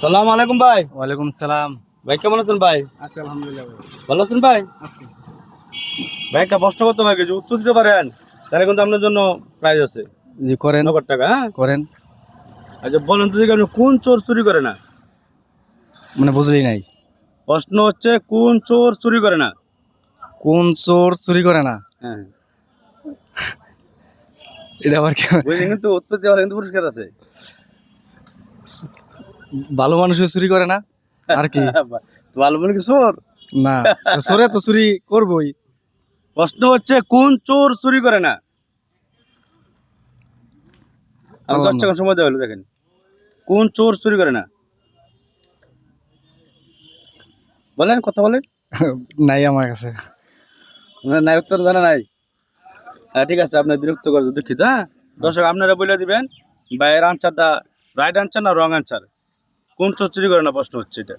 সালাম আলাইকুম ভাই। ওয়ালাইকুম সালাম। ভাই কেমন আছেন ভাই? আছি আলহামদুলিল্লাহ ভালো আছেন ভাই? আছি। ভাই একটা প্রশ্ন করতে ভাই কিছু উত্তর দিতে পারেন তাহলে কিন্তু আপনার জন্য প্রাইজ আছে। জি করেন। নগদ টাকা হ্যাঁ? করেন। আচ্ছা বলেন তো দেখি আপনি কোন চোর চুরি করে না? মানে বুঝলি নাই। প্রশ্ন হচ্ছে কোন চোর চুরি করে না? কোন চোর চুরি করে না? হ্যাঁ। এটা আবার কি কিন্তু উত্তর দেওয়ার কিন্তু পুরস্কার আছে। ভালো মানুষও চুরি করে না? আর কি? ভালো বলে চোর? না চোরে তো চুরি করবই। প্রশ্ন হচ্ছে কোন চোর চুরি করে না? আমি দশ সময় দেওয়া হলো দেখেন। কোন চোর চুরি করে না? বলেন কথা বলেন। নাই আমার কাছে। নাই উত্তর জানা নাই। ঠিক আছে, আপনার বিরক্ত করে, দুঃখিত হ্যাঁ? দর্শক, আপনারা বলে দিবেন ভাইয়ের আনসারটা রাইট আনসার না রং আনসার কোন চোর চুরি করে না প্রশ্ন হচ্ছে এটা?